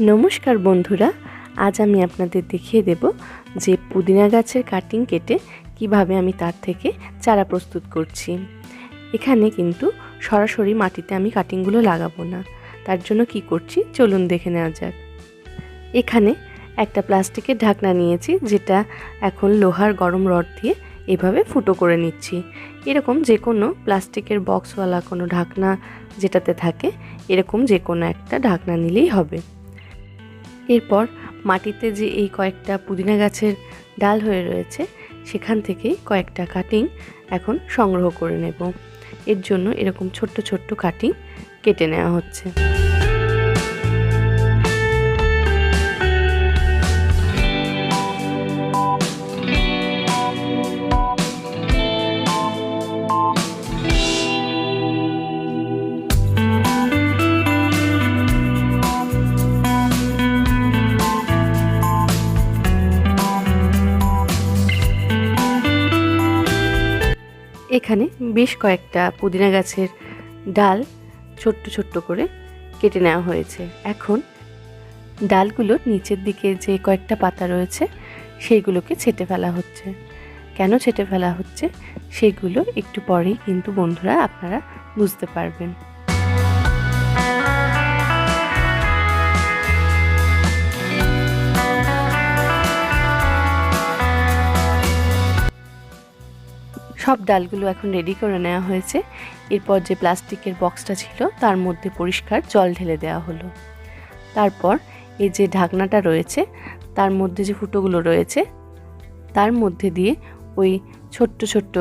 নমস্কার বন্ধুরা, আজ আমি আপনাদের দেখিয়ে দেব যে পুদিনা গাছের কাটিং কেটে কীভাবে আমি তার থেকে চারা প্রস্তুত করছি। এখানে কিন্তু সরাসরি মাটিতে আমি কাটিংগুলো লাগাবো না। তার জন্য কি করছি, চলুন দেখে নেওয়া যাক। এখানে একটা প্লাস্টিকের ঢাকনা নিয়েছি, যেটা এখন লোহার গরম রড দিয়ে এভাবে ফুটো করে নিচ্ছি। এরকম যে কোনো প্লাস্টিকের বক্সওয়ালা কোনো ঢাকনা যেটাতে থাকে, এরকম যে কোনো একটা ঢাকনা নিলেই হবে। এরপর মাটিতে যে এই কয়েকটা পুদিনা গাছের ডাল হয়ে রয়েছে, সেখান থেকে কয়েকটা কাটিং এখন সংগ্রহ করে নেব। এর জন্য এরকম ছোট্ট ছোট্ট কাটিং কেটে নেওয়া হচ্ছে। এখানে বেশ কয়েকটা পুদিনা গাছের ডাল ছোট্ট ছোট্ট করে কেটে নেওয়া হয়েছে। এখন ডালগুলোর নিচের দিকে যে কয়েকটা পাতা রয়েছে, সেইগুলোকে ছেটে ফেলা হচ্ছে। কেন ছেটে ফেলা হচ্ছে, সেগুলো একটু পরেই কিন্তু বন্ধুরা আপনারা বুঝতে পারবেন। সব ডালগুলো এখন রেডি করে নেওয়া হয়েছে। এরপর যে প্লাস্টিকের বক্সটা ছিল, তার মধ্যে পরিষ্কার জল ঢেলে দেওয়া হলো। তারপর এই যে ঢাকনাটা রয়েছে, তার মধ্যে যে ফুটোগুলো রয়েছে, তার মধ্যে দিয়ে ওই ছোট্ট ছোট্ট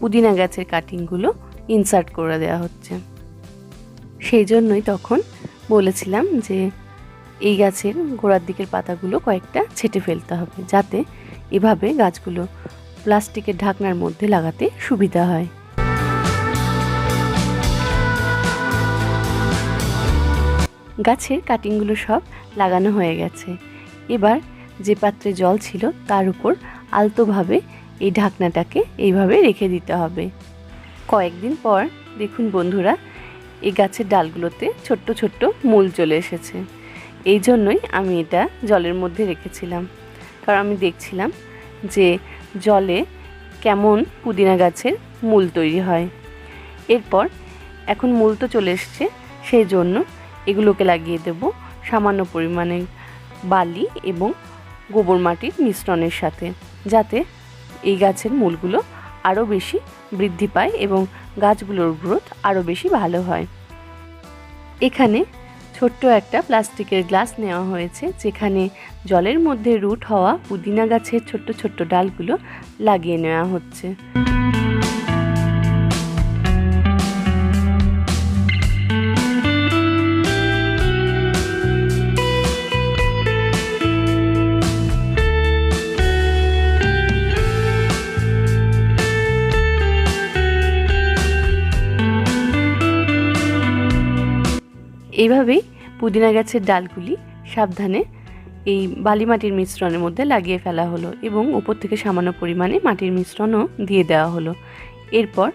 পুদিনা গাছের কাটিংগুলো ইনসার্ট করে দেওয়া হচ্ছে। সেই জন্যই তখন বলেছিলাম যে এই গাছের গোড়ার দিকের পাতাগুলো কয়েকটা ছেটে ফেলতে হবে, যাতে এভাবে গাছগুলো প্লাস্টিকের ঢাকনার মধ্যে লাগাতে সুবিধা হয়। গাছের কাটিংগুলো সব লাগানো হয়ে গেছে। এবার যে পাত্রে জল ছিল তার উপর আলতোভাবে এই ঢাকনাটাকে এইভাবে রেখে দিতে হবে। কয়েকদিন পর দেখুন বন্ধুরা, এই গাছের ডালগুলোতে ছোট্ট ছোট্ট মূল চলে এসেছে। এই জন্যই আমি এটা জলের মধ্যে রেখেছিলাম। কারণ আমি দেখছিলাম যে জলে কেমন পুদিনা গাছের মূল তৈরি হয়। এরপর এখন মূল তো চলে এসছে, সেই জন্য এগুলোকে লাগিয়ে দেব সামান্য পরিমাণে বালি এবং গোবর মাটির মিশ্রণের সাথে, যাতে এই গাছের মূলগুলো আরও বেশি বৃদ্ধি পায় এবং গাছগুলোর গ্রোথ আরও বেশি ভালো হয়। এখানে ছোট্ট একটা প্লাস্টিকের গ্লাস নেওয়া হয়েছে, যেখানে জলের মধ্যে রুট হওয়া পুদিনা গাছের ছোট্ট ছোট্ট ডালগুলো লাগিয়ে নেওয়া হচ্ছে। এইভাবেই পুদিনা গাছের ডালগুলি সাবধানে এই বালি মাটির মিশ্রণের মধ্যে লাগিয়ে ফেলা হলো এবং উপর থেকে সামান্য পরিমাণে মাটির মিশ্রণও দিয়ে দেওয়া হলো। এরপর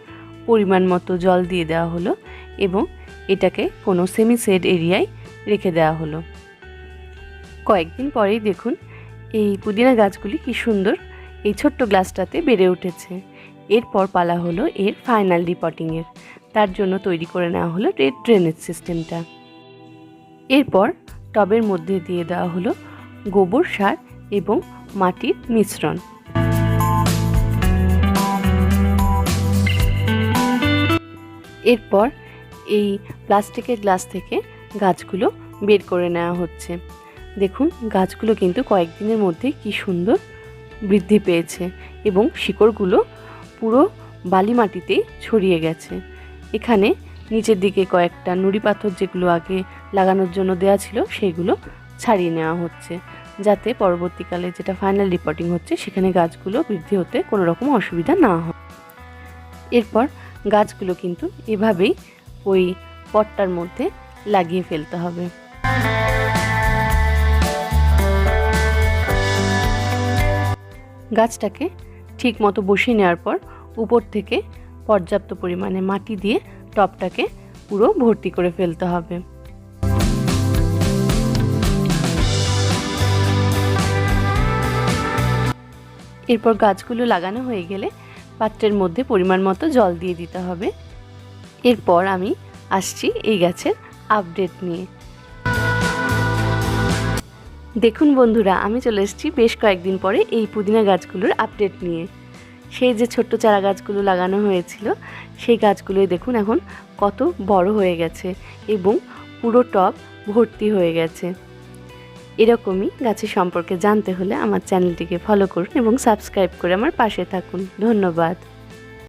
পরিমাণ মতো জল দিয়ে দেওয়া হলো এবং এটাকে কোনো সেমি সেড এরিয়ায় রেখে দেওয়া হলো। কয়েকদিন পরেই দেখুন এই পুদিনা গাছগুলি কি সুন্দর এই ছোট্ট গ্লাসটাতে বেড়ে উঠেছে। এরপর পালা হলো এর ফাইনাল রিপোর্টিংয়ের তার জন্য তৈরি করে নেওয়া হলো রেড ড্রেনেজ সিস্টেমটা এরপর টবের মধ্যে দিয়ে দেওয়া হলো গোবর সার এবং মাটির মিশ্রণ। এরপর এই প্লাস্টিকের গ্লাস থেকে গাছগুলো বের করে নেওয়া হচ্ছে। দেখুন, গাছগুলো কিন্তু কয়েকদিনের মধ্যে কি সুন্দর বৃদ্ধি পেয়েছে এবং শিকড়গুলো পুরো বালি মাটিতেই ছড়িয়ে গেছে। এখানে নিচের দিকে কয়েকটা নুড়ি পাথর যেগুলো আগে লাগানোর জন্য দেওয়া ছিল সেইগুলো ছাড়িয়ে নেওয়া হচ্ছে, যাতে পরবর্তীকালে যেটা ফাইনাল রিপোর্টিং হচ্ছে সেখানে গাছগুলো বৃদ্ধি হতে কোনো রকম অসুবিধা না হয়। এরপর গাছগুলো কিন্তু এভাবেই ওই পটটার মধ্যে লাগিয়ে ফেলতে হবে। গাছটাকে ঠিক মতো বসিয়ে নেওয়ার পর উপর থেকে পর্যাপ্ত পরিমাণে মাটি দিয়ে টবটাকে পুরো ভর্তি করে ফেলতে হবে। এরপর গাছগুলো লাগানো হয়ে গেলে পাত্রের মধ্যে পরিমাণ মতো জল দিয়ে দিতে হবে। এরপর আমি আসছি এই গাছের আপডেট নিয়ে। দেখুন বন্ধুরা, আমি চলে এসেছি বেশ কয়েকদিন পরে এই পুদিনা গাছগুলোর আপডেট নিয়ে। সেই যে ছোট্ট চারা গাছগুলো লাগানো হয়েছিল, সেই গাছগুলোই দেখুন এখন কত বড় হয়ে গেছে এবং পুরো টব ভর্তি হয়ে গেছে। এরকমই গাছের সম্পর্কে জানতে হলে আমার চ্যানেলটিকে ফলো করুন এবং সাবস্ক্রাইব করে আমার পাশে থাকুন। ধন্যবাদ।